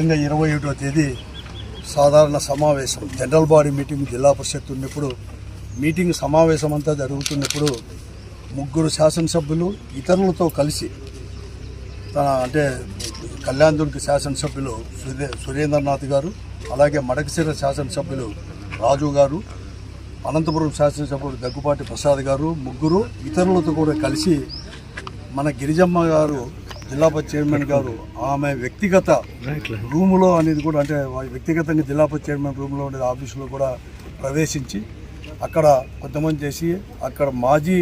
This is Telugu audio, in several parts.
ముఖ్యంగా ఇరవై ఏడవ తేదీ సాధారణ సమావేశం. జనరల్ బాడీ మీటింగ్ జిల్లా పరిషత్ ఉన్నప్పుడు మీటింగ్ సమావేశం అంతా జరుగుతున్నప్పుడు ముగ్గురు శాసనసభ్యులు ఇతరులతో కలిసి తన అంటే కళ్యాణదుర్గ శాసనసభ్యులు సురే సురేంద్రనాథ్ గారు అలాగే మడకశిర శాసనసభ్యులు రాజు గారు అనంతపురం శాసనసభ్యుడు దగ్గుపాటి ప్రసాద్ గారు ముగ్గురు ఇతరులతో కూడా కలిసి మన గిరిజమ్మ గారు జిల్లా పరిషత్ చైర్మన్ గారు ఆమె వ్యక్తిగత రూములో అనేది కూడా అంటే వ్యక్తిగతంగా జిల్లా పరిషత్ చైర్మన్ రూమ్లో ఉండే ఆఫీసులో కూడా ప్రవేశించి అక్కడ కొంతమంది చేసి అక్కడ మాజీ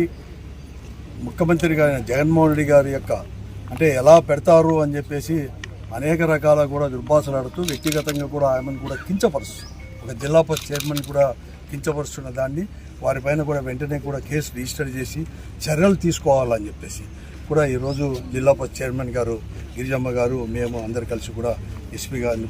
ముఖ్యమంత్రి గారి జగన్మోహన్ రెడ్డి గారి యొక్క అంటే ఎలా పెడతారు అని చెప్పేసి అనేక రకాల కూడా దుర్భాషలాడుతూ వ్యక్తిగతంగా కూడా ఆమెను కూడా కించపరుస్తూ ఒక జిల్లా పరిషత్ చైర్మన్ కూడా కించపరుస్తున్న దాన్ని వారిపైన కూడా వెంటనే కూడా కేసు రిజిస్టర్ చేసి చర్యలు తీసుకోవాలని చెప్పేసి కూడా ఈరోజు జిల్లా పరిషత్ చైర్మన్ గారు గిరిజమ్మ గారు మేము అందరు కలిసి కూడా ఎస్పీ గారిని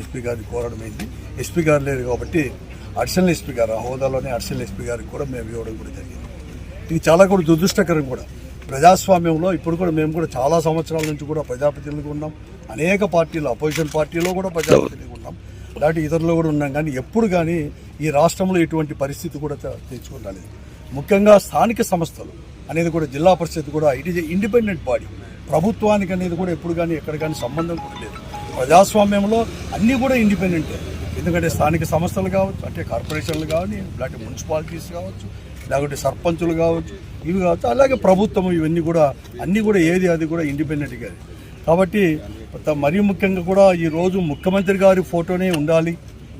ఎస్పీ గారిని కోరడం అయింది. ఎస్పీ గారు లేరు కాబట్టి అడిషనల్ ఎస్పీ గారు ఆ హోదాలోనే అడిషనల్ ఎస్పీ గారికి కూడా మేము ఇవ్వడం కూడా జరిగింది. ఇది చాలా కూడా దురదృష్టకరం కూడా. ప్రజాస్వామ్యంలో ఇప్పుడు కూడా మేము కూడా చాలా సంవత్సరాల నుంచి కూడా ప్రజాప్రతినిధులుగా ఉన్నాం. అనేక పార్టీలు అపోజిషన్ పార్టీలో కూడా ప్రజాప్రతినిధులుగా ఉన్నాం. అలాంటి ఇతరులు కూడా ఉన్నాం. కానీ ఎప్పుడు కానీ ఈ రాష్ట్రంలో ఇటువంటి పరిస్థితి కూడా తె- తెచ్చుకోలేదు ముఖ్యంగా స్థానిక సంస్థలు అనేది కూడా జిల్లా పరిషత్ కూడా ఇట్ ఈజ్ ఇండిపెండెంట్ బాడీ ప్రభుత్వానికి అనేది కూడా ఎప్పుడు కానీ ఎక్కడ కానీ సంబంధం కూడా లేదు. ప్రజాస్వామ్యంలో అన్నీ కూడా ఇండిపెండెంటే ఎందుకంటే స్థానిక సంస్థలు కావచ్చు అంటే కార్పొరేషన్లు కావాలి లేకపోతే మున్సిపాలిటీస్ కావచ్చు లేకపోతే సర్పంచులు కావచ్చు ఇవి కావచ్చు అలాగే ప్రభుత్వం ఇవన్నీ కూడా అన్నీ కూడా ఏది అది కూడా ఇండిపెండెంట్గా కాబట్టి కొత్త మరీ ముఖ్యంగా కూడా ఈరోజు ముఖ్యమంత్రి గారి ఫోటోనే ఉండాలి.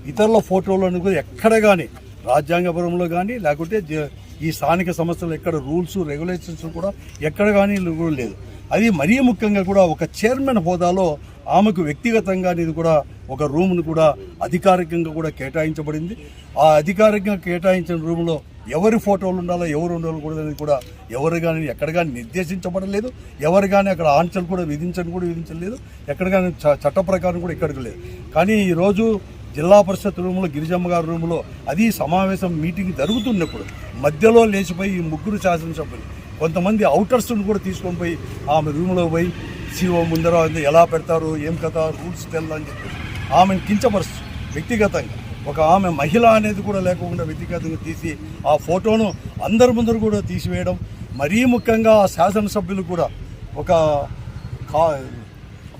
ఇతరుల ఫోటోలను కూడా ఎక్కడ కానీ రాజ్యాంగపురంలో కానీ లేకుంటే జ- ఈ స్థానిక సంస్థలు ఎక్కడ రూల్స్ రెగ్యులేషన్స్ కూడా ఎక్కడ కానీ కూడా లేదు. అది మరీ ముఖ్యంగా కూడా ఒక చైర్మన్ హోదాలో ఆమెకు వ్యక్తిగతంగా అనేది కూడా ఒక రూమ్ను కూడా అధికారికంగా కూడా కేటాయించబడింది. ఆ అధికారికంగా కేటాయించిన రూమ్లో ఎవరి ఫోటోలు ఉండాలో ఎవరు ఉండాలో కూడా అనేది కూడా ఎవరు కానీ ఎక్కడ కానీ నిర్దేశించబడలేదు. ఎవరు కానీ అక్కడ ఆంక్షలు కూడా విధించని కూడా విధించలేదు. ఎక్కడ కానీ చ- చట్ట ప్రకారం కూడా ఎక్కడికి లేదు. కానీ ఈరోజు జిల్లా పరిషత్ రూమ్లో గిరిజమ్మ గారి రూమ్లో అది సమావేశం మీటింగ్ జరుగుతున్నప్పుడు మధ్యలో లేచిపోయి ఈ ముగ్గురు శాసనసభ్యులు కొంతమంది అవుటర్స్ను కూడా తీసుకొని పోయి ఆమె రూమ్లో పోయి సీఓ ముందర ఎలా పెడతారు ఏం కథ రూల్స్ తెల్లని చెప్పి ఆమెను కించపరుస్తు వ్యక్తిగతంగా ఒక ఆమె మహిళ అనేది కూడా లేకుండా వ్యక్తిగతంగా తీసి ఆ ఫోటోను అందరి ముందర కూడా తీసివేయడం మరీ ముఖ్యంగా ఆ శాసనసభ్యులు కూడా ఒక కా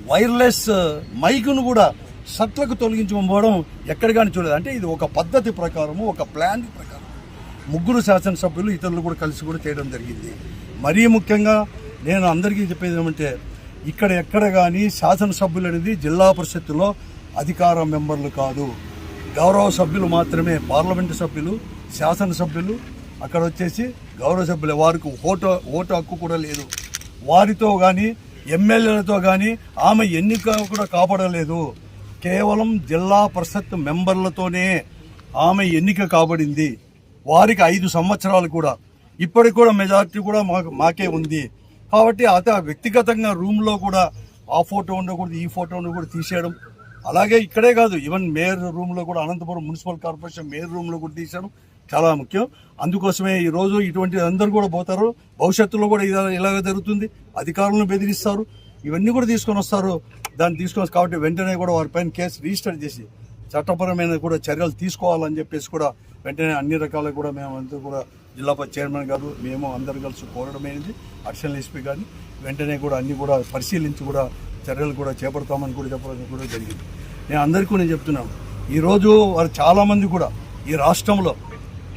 వైర్లెస్ మైకును కూడా సట్లకు తొలగించకపోవడం ఎక్కడ కానీ చూడలేదు. అంటే ఇది ఒక పద్ధతి ప్రకారము ఒక ప్లాన్ ప్రకారం. ముగ్గురు శాసనసభ్యులు ఇతరులు కూడా కలిసి కూడా చేయడం జరిగింది. మరీ ముఖ్యంగా నేను అందరికీ చెప్పేది ఏమంటే ఇక్కడ ఎక్కడ కానీ శాసనసభ్యులు అనేది జిల్లా పరిషత్తులో అధికార మెంబర్లు కాదు. గౌరవ సభ్యులు మాత్రమే పార్లమెంటు సభ్యులు శాసనసభ్యులు అక్కడ వచ్చేసి గౌరవ సభ్యులు వారికి ఓటు ఓటు హక్కు కూడా లేదు. వారితో కానీ ఎమ్మెల్యేలతో కానీ ఆమె ఎన్నిక కూడా కాపాడలేదు. కేవలం జిల్లా పరిషత్ మెంబర్లతోనే ఆమె ఎన్నిక కాబడింది. వారికి ఐదు సంవత్సరాలు కూడా. ఇప్పటికి కూడా మెజారిటీ కూడా మాకు మాకే ఉంది. కాబట్టి అత వ్యక్తిగతంగా రూమ్లో కూడా ఆ ఫోటో ఉండకూడదు ఈ ఫోటోను కూడా తీసేయడం. అలాగే ఇక్కడే కాదు ఈవెన్ మేయర్ రూమ్లో కూడా అనంతపురం మున్సిపల్ కార్పొరేషన్ మేయర్ రూమ్లో కూడా తీసాడు చాలా ముఖ్యం. అందుకోసమే ఈ రోజు ఇటువంటి అందరూ కూడా పోతారు. భవిష్యత్తులో కూడా ఇలా ఇలాగ జరుగుతుంది. అధికారులను బెదిరిస్తారు. ఇవన్నీ కూడా తీసుకొని వస్తారు. దాన్ని తీసుకొని కాబట్టి వెంటనే కూడా వారిపైన కేసు రిజిస్టర్ చేసి చట్టపరమైన కూడా చర్యలు తీసుకోవాలని చెప్పేసి కూడా వెంటనే అన్ని రకాల కూడా మేము అందరూ కూడా జిల్లా చైర్మన్ గారు మేము అందరు కలిసి కోరడమైనది అడిషనల్ ఎస్పీ గారిని వెంటనే కూడా అన్ని కూడా పరిశీలించి కూడా చర్యలు కూడా చేపడతామని కూడా చెప్పడం కూడా జరిగింది. నేను అందరికీ నేను చెప్తున్నాను ఈరోజు వారు చాలామంది కూడా ఈ రాష్ట్రంలో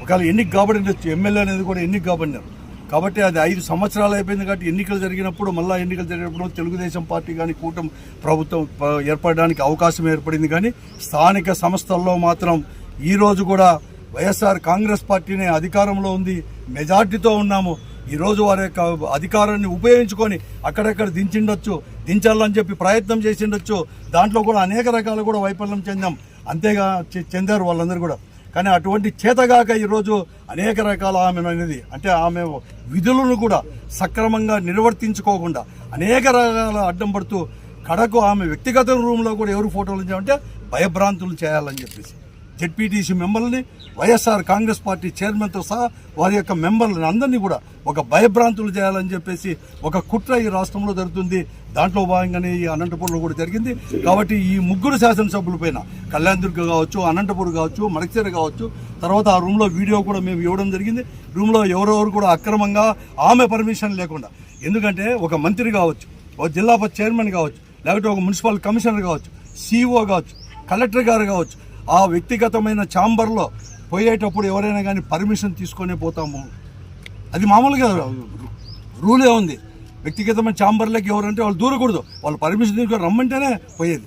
ఒకవేళ ఎన్నిక కాబడినచ్చు ఎమ్మెల్యే అనేది కూడా ఎన్నిక కాబడినారు. కాబట్టి అది ఐదు సంవత్సరాలు అయిపోయింది కాబట్టి ఎన్నికలు జరిగినప్పుడు మళ్ళీ ఎన్నికలు జరిగినప్పుడు తెలుగుదేశం పార్టీ కానీ కూటమి ప్రభుత్వం ప- ఏర్పడడానికి అవకాశం ఏర్పడింది కానీ స్థానిక సంస్థల్లో మాత్రం ఈరోజు కూడా వైఎస్ఆర్ కాంగ్రెస్ పార్టీనే అధికారంలో ఉంది మెజార్టీతో ఉన్నాము. ఈరోజు వారి యొక్క అధికారాన్ని ఉపయోగించుకొని అక్కడక్కడ దించిండొచ్చు దించాలని చెప్పి ప్రయత్నం చేసిండొచ్చు. దాంట్లో కూడా అనేక రకాలు కూడా వైఫల్యం చెందాం అంతేగా చె- చెందారు వాళ్ళందరూ కూడా. కానీ అటువంటి చేతగాక ఈరోజు అనేక రకాల ఆమె అనేది అంటే ఆమె విధులను కూడా సక్రమంగా నిర్వర్తించుకోకుండా అనేక రకాల అడ్డం పడుతూ కడకు ఆమె వ్యక్తిగత రూమ్లో కూడా ఎవరు ఫోటోలు ఉంచామంటే భయభ్రాంతులు చేయాలని చెప్పేసి. జెడ్పీటీసీ మెంబర్లని వైఎస్ఆర్ కాంగ్రెస్ పార్టీ చైర్మన్తో సహా వారి యొక్క మెంబర్లని అందరినీ కూడా ఒక భయభ్రాంతులు చేయాలని చెప్పేసి ఒక కుట్ర ఈ రాష్ట్రంలో జరుగుతుంది. దాంట్లో భాగంగానే ఈ అనంతపురంలో కూడా జరిగింది. కాబట్టి ఈ ముగ్గురు శాసనసభ్యుల పైన కళ్యాణ్ దుర్గ కావచ్చు అనంతపురం కావచ్చు మడకచీర కావచ్చు తర్వాత ఆ రూమ్లో వీడియో కూడా మేము ఇవ్వడం జరిగింది. రూమ్లో ఎవరెవరు కూడా అక్రమంగా ఆమె పర్మిషన్ లేకుండా ఎందుకంటే ఒక మంత్రి కావచ్చు ఒక జిల్లా చైర్మన్ కావచ్చు లేకపోతే ఒక మున్సిపల్ కమిషనర్ కావచ్చు సీఓ కావచ్చు కలెక్టర్ గారు కావచ్చు ఆ వ్యక్తిగతమైన ఛాంబర్లో పోయేటప్పుడు ఎవరైనా కానీ పర్మిషన్ తీసుకొనే పోతాము. అది మామూలుగా రూలే ఉంది. వ్యక్తిగతమైన ఛాంబర్లోకి ఎవరంటే వాళ్ళు దూరకూడదు. వాళ్ళు పర్మిషన్ తీసుకొని రమ్మంటేనే పోయేది.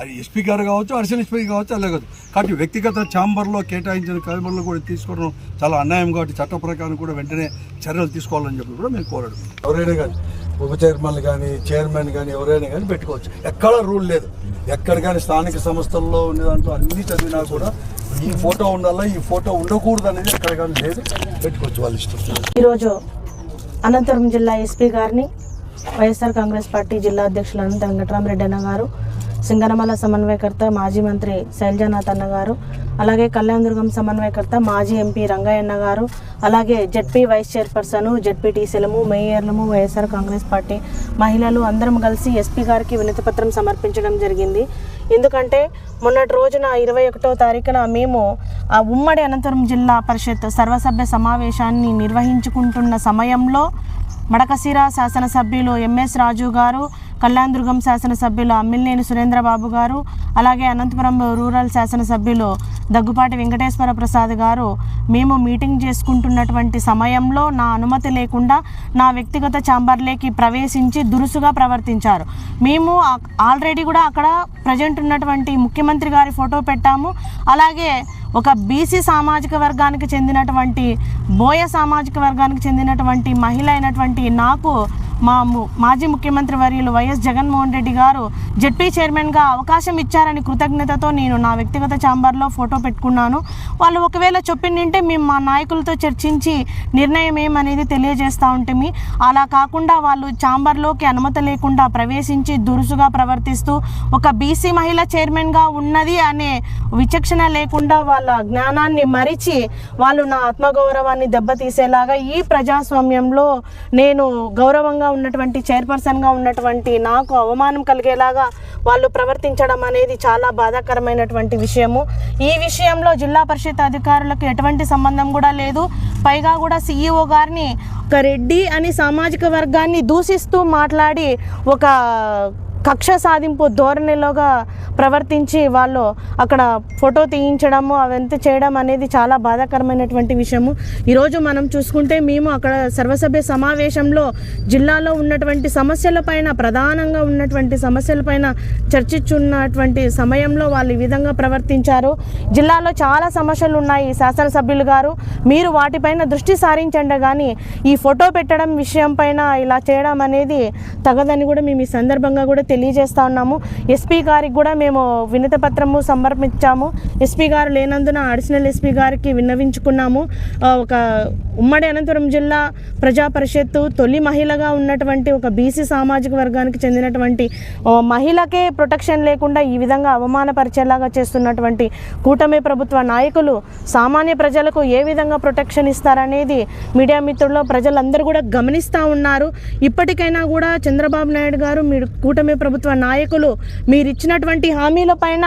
అది ఎస్పీ గారు కావచ్చు అడిషనల్ ఎస్పీ కావచ్చు అలా కాదు. కాబట్టి వ్యక్తిగత ఛాంబర్లో కేటాయించిన ఛాంబర్లో కూడా తీసుకోవడం చాలా అన్యాయం కాబట్టి చట్ట ప్రకారం కూడా వెంటనే చర్యలు తీసుకోవాలని చెప్పి కూడా మేము కోరడం. ఎవరైనా కానీ ఉప చైర్మన్లు కానీ చైర్మన్ కానీ ఎవరైనా కానీ పెట్టుకోవచ్చు. ఎక్కడ రూల్ లేదు. ఎక్కడ కానీ స్థానిక సంస్థల్లో ఉన్న దాంట్లో అన్ని చదివినా కూడా ఈ ఫోటో ఉండాలా ఈ ఫోటో ఉండకూడదు అనేది ఎక్కడ కానీ లేదు. పెట్టుకోవచ్చు వాళ్ళ ఇష్టం. ఈరోజు అనంతపురం జిల్లా ఎస్పీ గారిని వైఎస్ఆర్ కాంగ్రెస్ పార్టీ జిల్లా అధ్యక్షులు అనంత వెంకటరామరెడ్డి అన్న గారు సింగనమల సమన్వయకర్త మాజీ మంత్రి శైలజానాథ్ అన్న గారు అలాగే కళ్యాణదుర్గం సమన్వయకర్త మాజీ ఎంపీ రంగయ్యన్న గారు అలాగే జడ్పీ వైస్ చైర్పర్సన్ జడ్పీటీసీలము మేయర్లము వైఎస్ఆర్ కాంగ్రెస్ పార్టీ మహిళలు అందరం కలిసి ఎస్పీ గారికి వినతిపత్రం సమర్పించడం జరిగింది. ఎందుకంటే మొన్నటి రోజున ఇరవై ఒకటో తారీఖున మేము ఆ ఉమ్మడి అనంతపురం జిల్లా పరిషత్ సర్వసభ్య సమావేశాన్ని నిర్వహించుకుంటున్న సమయంలో మడకశిర శాసనసభ్యులు ఎంఎస్ రాజు గారు కళ్యాణదుర్గం శాసనసభ్యులు అమ్మిల్నేని సురేంద్రబాబు గారు అలాగే అనంతపురం రూరల్ శాసనసభ్యులు దగ్గుపాటి వెంకటేశ్వర ప్రసాద్ గారు. మేము మీటింగ్ చేసుకుంటున్నటువంటి సమయంలో నా అనుమతి లేకుండా నా వ్యక్తిగత ఛాంబర్లోకి ప్రవేశించి దురుసుగా ప్రవర్తించారు. మేము ఆల్రెడీ కూడా అక్కడ ప్రజెంట్ ఉన్నటువంటి ముఖ్యమంత్రి గారి ఫోటో పెట్టాము. అలాగే ఒక బీసీ సామాజిక వర్గానికి చెందినటువంటి బోయ సామాజిక వర్గానికి చెందినటువంటి మహిళ అయినటువంటి నాకు మా ము- మాజీ ముఖ్యమంత్రి వర్యులు వైఎస్ జగన్మోహన్ రెడ్డి గారు జెడ్పీ చైర్మన్గా అవకాశం ఇచ్చారని కృతజ్ఞతతో నేను నా వ్యక్తిగత ఛాంబర్లో ఫోటో పెట్టుకున్నాను. వాళ్ళు ఒకవేళ చొప్పిండింటే మేము మా నాయకులతో చర్చించి నిర్ణయం ఏమనేది తెలియజేస్తూ ఉంటుంది అలా కాకుండా వాళ్ళు ఛాంబర్లోకి అనుమతి లేకుండా ప్రవేశించి దురుసుగా ప్రవర్తిస్తూ ఒక బీసీ మహిళ చైర్మన్గా ఉన్నది అనే విచక్షణ లేకుండా వాళ్ళ జ్ఞానాన్ని మరిచి వాళ్ళు నా ఆత్మగౌరవాన్ని దెబ్బతీసేలాగా ఈ ప్రజాస్వామ్యంలో నేను గౌరవంగా ఉన్నటువంటి చైర్పర్సన్గా ఉన్నటువంటి నాకు అవమానం కలిగేలాగా వాళ్ళు ప్రవర్తించడం అనేది చాలా బాధాకరమైనటువంటి విషయము. ఈ విషయంలో జిల్లా పరిషత్ అధికారులకు ఎటువంటి సంబంధం కూడా లేదు. పైగా కూడా సీఈఓ గారిని ఒక రెడ్డి అని సామాజిక వర్గాన్ని దూషిస్తూ మాట్లాడి ఒక కక్ష సాధింపు ధోరణిలోగా ప్రవర్తించి వాళ్ళు అక్కడ ఫోటో తీయించడము అవంతా చేయడం అనేది చాలా బాధాకరమైనటువంటి విషయము. ఈరోజు మనం చూసుకుంటే మేము అక్కడ సర్వసభ్య సమావేశంలో జిల్లాలో ఉన్నటువంటి సమస్యలపైన ప్రధానంగా ఉన్నటువంటి సమస్యలపైన చర్చించున్నటువంటి సమయంలో వాళ్ళు ఈ విధంగా ప్రవర్తించారు. జిల్లాలో చాలా సమస్యలు ఉన్నాయి శాసనసభ్యులు గారు. మీరు వాటిపైన దృష్టి సారించండి కానీ ఈ ఫోటో పెట్టడం విషయం పైన ఇలా చేయడం అనేది తగదని కూడా మేము ఈ సందర్భంగా కూడా తెలియజేస్తా ఉన్నాము. ఎస్పీ గారికి కూడా మేము వినతి పత్రము సమర్పించాము. ఎస్పీ గారు లేనందున అడిషనల్ ఎస్పీ గారికి విన్నవించుకున్నాము. ఒక ఉమ్మడి అనంతపురం జిల్లా ప్రజా పరిషత్తు తొలి మహిళగా ఉన్నటువంటి ఒక బీసీ సామాజిక వర్గానికి చెందినటువంటి మహిళకే ప్రొటెక్షన్ లేకుండా ఈ విధంగా అవమానపరిచేలాగా చేస్తున్నటువంటి కూటమి ప్రభుత్వ నాయకులు సామాన్య ప్రజలకు ఏ విధంగా ప్రొటెక్షన్ ఇస్తారనేది మీడియా మిత్రుల్లో ప్రజలందరూ కూడా గమనిస్తూ ఉన్నారు. ఇప్పటికైనా కూడా చంద్రబాబు నాయుడు గారు మీరు కూటమి ప్రభుత్వ నాయకులు మీరు ఇచ్చినటువంటి హామీల పైన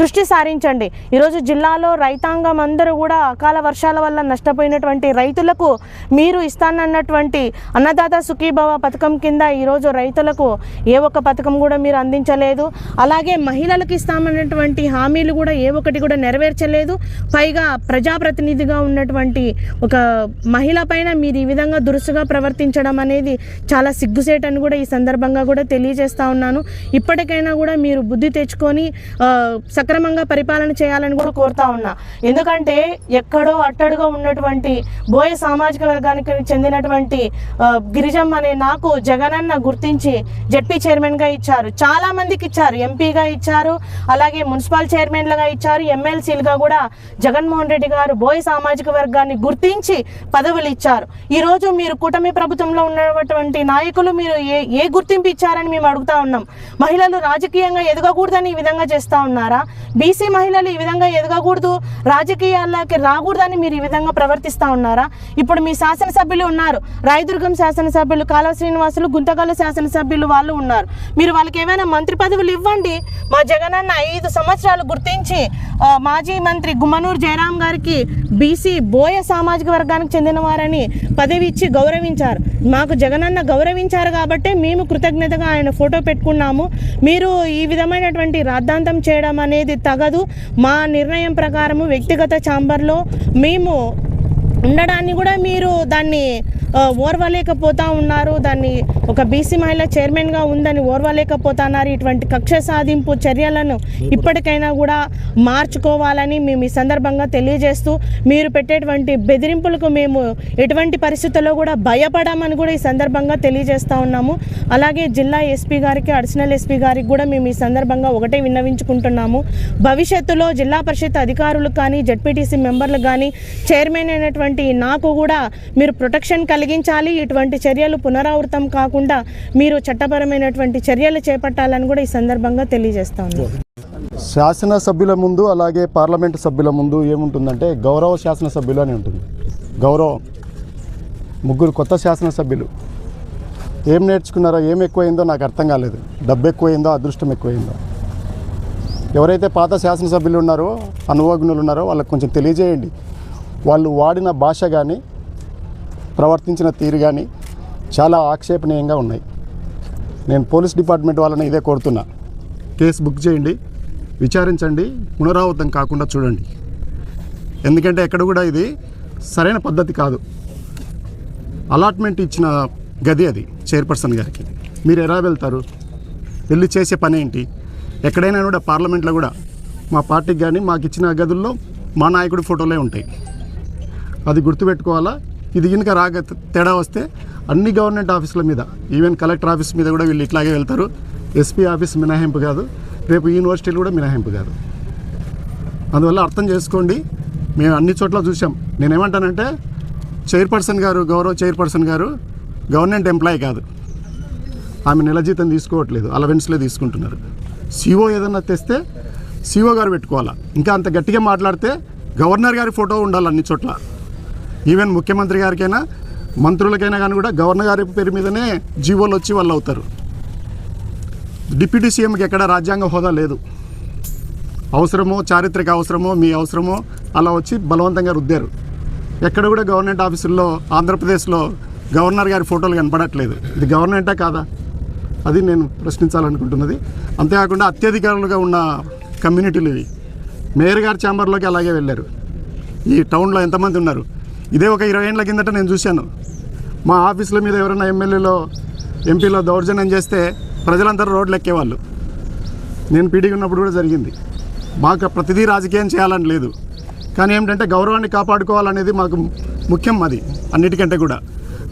దృష్టి సారించండి. ఈరోజు జిల్లాలో రైతాంగం అందరూ కూడా అకాల వర్షాల వల్ల నష్టపోయినటువంటి రైతులకు మీరు ఇస్తానన్నటువంటి అన్నదాత సుఖీభవ పథకం కింద ఈరోజు రైతులకు ఏ ఒక్క పథకం కూడా మీరు అందించలేదు. అలాగే మహిళలకు ఇస్తామన్నటువంటి హామీలు కూడా ఏ ఒక్కటి కూడా నెరవేర్చలేదు. పైగా ప్రజాప్రతినిధిగా ఉన్నటువంటి ఒక మహిళ పైన మీరు ఈ విధంగా దురుసుగా ప్రవర్తించడం అనేది చాలా సిగ్గుసేటని కూడా ఈ సందర్భంగా కూడా తెలియజేస్తా ఉన్నాను. ఇప్పటికైనా కూడా మీరు బుద్ధి తెచ్చుకొని సక్రమంగా పరిపాలన చేయాలని కూడా కోరుతా ఉన్నా. ఎందుకంటే ఎక్కడో అట్టడుగా ఉన్నటువంటి బోయ సామాజిక వర్గానికి చెందినటువంటి గిరిజమ్మ అనే నాకు జగనన్న గుర్తించి జడ్పీ చైర్మన్గా ఇచ్చారు. చాలా మందికి ఇచ్చారు. ఎంపీగా ఇచ్చారు. అలాగే మున్సిపల్ చైర్మన్లుగా ఇచ్చారు. ఎమ్మెల్సీలుగా కూడా జగన్మోహన్ రెడ్డి గారు బోయ సామాజిక వర్గాన్ని గుర్తించి పదవులు ఇచ్చారు. ఈ రోజు మీరు కూటమి ప్రభుత్వంలో ఉన్నటువంటి నాయకులు మీరు ఏ ఏ గుర్తింపు ఇచ్చారని మేము అడుగుతా ఉన్నాం. మహిళలు రాజకీయంగా ఎదగకూడదని ఈ విధంగా చేస్తూ ఉన్నారా? బీసీ మహిళలు ఈ విధంగా ఎదగకూడదు రాజకీయాల్లోకి రాకూడదని మీరు ఈ విధంగా ప్రవర్తిస్తూ ఉన్నారా? ఇప్పుడు మీ శాసనసభ్యులు ఉన్నారు. రాయదుర్గం శాసనసభ్యులు కాలువ శ్రీనివాసులు గుంతకల్లు శాసనసభ్యులు వాళ్ళు ఉన్నారు. మీరు వాళ్ళకి ఏమైనా మంత్రి పదవులు ఇవ్వండి. మా జగనన్న ఐదు సంవత్సరాలు గుర్తించి మాజీ మంత్రి గుమ్మనూరు జయరాం గారికి బీసీ బోయ సామాజిక వర్గానికి చెందిన వారని పదవి ఇచ్చి గౌరవించారు. మాకు జగనన్న గౌరవించారు కాబట్టే మేము కృతజ్ఞతగా ఆయన ఫోటో పెట్టుకున్నాము మీరు ఈ విధమైనటువంటి రాద్ధాంతం చేయడం అనేది తగదు. మా నిర్ణయం ప్రకారము వ్యక్తిగత ఛాంబర్లో మేము ఉండడాన్ని కూడా మీరు దాన్ని ఓర్వలేకపోతా ఉన్నారు. దాన్ని ఒక బీసీ మహిళ చైర్మన్గా ఉందని ఓర్వలేకపోతున్నారు ఇటువంటి కక్ష సాధింపు చర్యలను ఇప్పటికైనా కూడా మార్చుకోవాలని మేము ఈ సందర్భంగా తెలియజేస్తూ మీరు పెట్టేటువంటి బెదిరింపులకు మేము ఎటువంటి పరిస్థితుల్లో కూడా భయపడమని కూడా ఈ సందర్భంగా తెలియజేస్తూ ఉన్నాము. అలాగే జిల్లా ఎస్పీ గారికి అడిషనల్ ఎస్పీ గారికి కూడా మేము ఈ సందర్భంగా ఒకటే విన్నవించుకుంటున్నాము. భవిష్యత్తులో జిల్లా పరిషత్ అధికారులు కానీ జడ్పీటీసీ మెంబర్లు కానీ చైర్మన్ అయినటువంటి నాకు కూడా మీరు ప్రొటెక్షన్ కలిగించాలి. ఇటువంటి చర్యలు పునరావృతం కాకుండా మీరు చట్టపరమైనటువంటి చర్యలు చేపట్టాలని కూడా ఈ సందర్భంగా తెలియజేస్తా ఉన్నాను శాసనసభ్యుల ముందు అలాగే పార్లమెంటు సభ్యుల ముందు ఏముంటుందంటే గౌరవ శాసనసభ్యులు అని ఉంటుంది. గౌరవం ముగ్గురు కొత్త శాసనసభ్యులు. ఏం నేర్చుకున్నారో ఏం ఎక్కువైందో నాకు అర్థం కాలేదు. డబ్బు ఎక్కువైందో అదృష్టం ఎక్కువైందో. ఎవరైతే పాత శాసనసభ్యులు ఉన్నారో అనుభవజ్ఞులు ఉన్నారో వాళ్ళకి కొంచెం తెలియజేయండి. వాళ్ళు వాడిన భాష కానీ ప్రవర్తించిన తీరు కానీ చాలా ఆక్షేపణీయంగా ఉన్నాయి. నేను పోలీస్ డిపార్ట్మెంట్ వాళ్ళని ఇదే కోరుతున్నా. కేసు బుక్ చేయండి విచారించండి పునరావృతం కాకుండా చూడండి. ఎందుకంటే ఎక్కడ కూడా ఇది సరైన పద్ధతి కాదు. అలాట్మెంట్ ఇచ్చిన గది అది చైర్పర్సన్ గారికి. మీరు ఎలా వెళ్తారు? వెళ్ళి చేసే పని ఏంటి? ఎక్కడైనా కూడా పార్లమెంట్లో కూడా మా పార్టీకి కానీ మాకు ఇచ్చిన గదుల్లో మా నాయకుడి ఫోటోలే ఉంటాయి. అది గుర్తుపెట్టుకోవాలా? ఇది కనుక రాక తేడా వస్తే అన్ని గవర్నమెంట్ ఆఫీసుల మీద ఈవెన్ కలెక్టర్ ఆఫీస్ మీద కూడా వీళ్ళు ఇట్లాగే వెళ్తారు. ఎస్పీ ఆఫీస్ మినహాయింపు కాదు రేపు యూనివర్సిటీలు కూడా మినహాయింపు కాదు. అందువల్ల అర్థం చేసుకోండి మేము అన్ని చోట్ల చూసాం నేనేమంటానంటే చైర్పర్సన్ గారు గౌరవ చైర్పర్సన్ గారు గవర్నమెంట్ ఎంప్లాయీ కాదు. ఆమె నెల జీతం తీసుకోవట్లేదు అలవెన్స్లే తీసుకుంటున్నారు. సిఓ ఏదన్నా తెస్తే సీఓ గారు పెట్టుకోవాలా? ఇంకా అంత గట్టిగా మాట్లాడితే గవర్నర్ గారి ఫోటో ఉండాలి అన్ని చోట్ల. ఈవెన్ ముఖ్యమంత్రి గారికైనా మంత్రులకైనా కానీ కూడా గవర్నర్ గారి పేరు మీదనే జీవోలు వచ్చి వాళ్ళు అవుతారు. డిప్యూటీ సీఎంకి ఎక్కడ రాజ్యాంగ హోదా లేదు. అవసరమో చారిత్రక అవసరమో మీ అవసరమో అలా వచ్చి బలవంతంగా రుద్దారు. ఎక్కడ కూడా గవర్నమెంట్ ఆఫీసుల్లో ఆంధ్రప్రదేశ్లో గవర్నర్ గారి ఫోటోలు కనపడట్లేదు. ఇది గవర్నమెంటా కాదా? అది నేను ప్రశ్నించాలనుకుంటున్నది. అంతేకాకుండా అత్యధికారులుగా ఉన్న కమ్యూనిటీలు ఇవి. మేయర్ గారి ఛాంబర్లోకి అలాగే వెళ్ళారు. ఈ టౌన్లో ఎంతమంది ఉన్నారు? ఇదే ఒక ఇరవై ఏళ్ళ కిందట నేను చూశాను. మా ఆఫీసుల మీద ఎవరైనా ఎమ్మెల్యేలో ఎంపీలో దౌర్జన్యం చేస్తే ప్రజలందరూ రోడ్లు ఎక్కేవాళ్ళు. నేను పీడీగా ఉన్నప్పుడు కూడా జరిగింది. మాకు ప్రతిదీ రాజకీయం చేయాలని లేదు. కానీ ఏమిటంటే గౌరవాన్ని కాపాడుకోవాలనేది మాకు ముఖ్యం అది అన్నిటికంటే కూడా.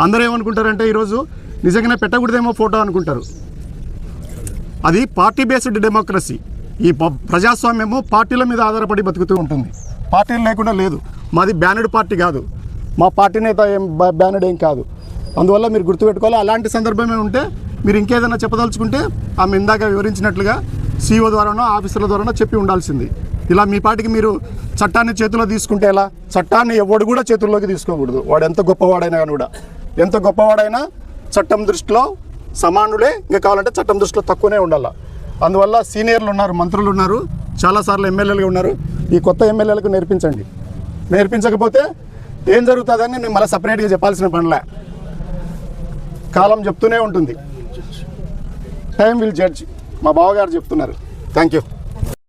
అందరూ ఏమనుకుంటారంటే ఈరోజు నిజంగానే పెట్టకూడదేమో ఫోటో అనుకుంటారు. అది పార్టీ బేస్డ్ డెమోక్రసీ. ఈ ప- ప్రజాస్వామ్యము పార్టీల మీద ఆధారపడి బతుకుతూ ఉంటుంది. పార్టీలు లేకుండా లేదు. మాది బ్యానర్డ్ పార్టీ కాదు. మా పార్టీ నేత ఏం బ్యానర్డ్ ఏం కాదు. అందువల్ల మీరు గుర్తుపెట్టుకోవాలి. అలాంటి సందర్భమే ఉంటే మీరు ఇంకేదైనా చెప్పదలుచుకుంటే ఆమె ఇందాక వివరించినట్లుగా సీఓ ద్వారానో ఆఫీసర్ల ద్వారానో చెప్పి ఉండాల్సింది. ఇలా మీ పాటికి మీరు చట్టాన్ని చేతిలో తీసుకుంటే ఎలా? చట్టాన్ని ఎవడు కూడా చేతుల్లోకి తీసుకోకూడదు. వాడు ఎంత గొప్పవాడైనా కానీ కూడా. ఎంత గొప్పవాడైనా చట్టం దృష్టిలో సమానులే. ఇంకా కావాలంటే చట్టం దృష్టిలో తక్కువనే ఉండాలి. అందువల్ల సీనియర్లు ఉన్నారు మంత్రులు ఉన్నారు చాలాసార్లు ఎమ్మెల్యేలు ఉన్నారు. ఈ కొత్త ఎమ్మెల్యేలకు నేర్పించండి. నేర్పించకపోతే ఏం జరుగుతుందని నేను మళ్ళీ సపరేట్గా చెప్పాల్సిన పనిలే. కాలం చెప్తూనే ఉంటుంది. టైం విల్ జడ్జ్ మా బావగారు చెప్తున్నారు. Thank you